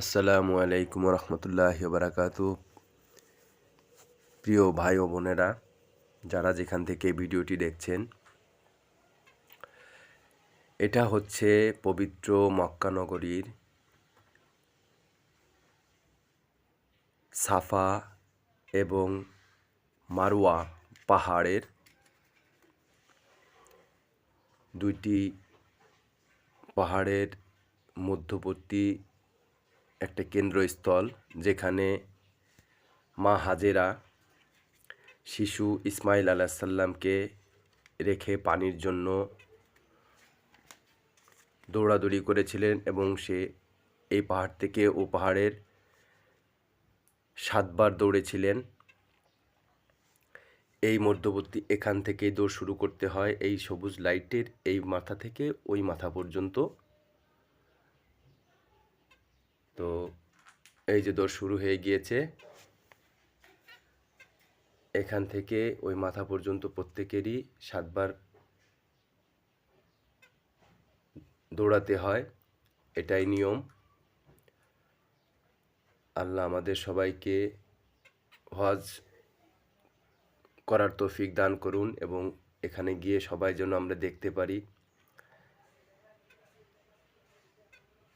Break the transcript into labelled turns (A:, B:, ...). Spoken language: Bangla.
A: আসসালামু আলাইকুম রহমতুল্লাহ বারাকাতু প্রিয় ভাই ও বোনেরা, যারা যেখান থেকে ভিডিওটি দেখছেন, এটা হচ্ছে পবিত্র মক্কানগরীর সাফা এবং মারওয়া পাহাড়ের দুইটি পাহাড়ের মধ্যবর্তী একটা কেন্দ্রস্থল যেখানে মা হাজেরা শিশু ইসমাইল আলাহ সাল্লামকে রেখে পানির জন্য দৌড়াদৌড়ি করেছিলেন এবং সে এই পাহাড় থেকে ও পাহাড়ের সাতবার দৌড়েছিলেন। এই মধ্যবর্তী এখান থেকেই দৌড় শুরু করতে হয়। এই সবুজ লাইটের এই মাথা থেকে ওই মাথা পর্যন্ত তো এই যে দৌড় শুরু হয়ে গিয়েছে। এখান থেকে ওই মাথা পর্যন্ত প্রত্যেকেরই সাতবার দৌড়াতে হয়, এটাই নিয়ম। আল্লাহ আমাদের সবাইকে হজ করার তৌফিক দান করুন এবং এখানে গিয়ে সবাই যেন আমরা দেখতে পারি।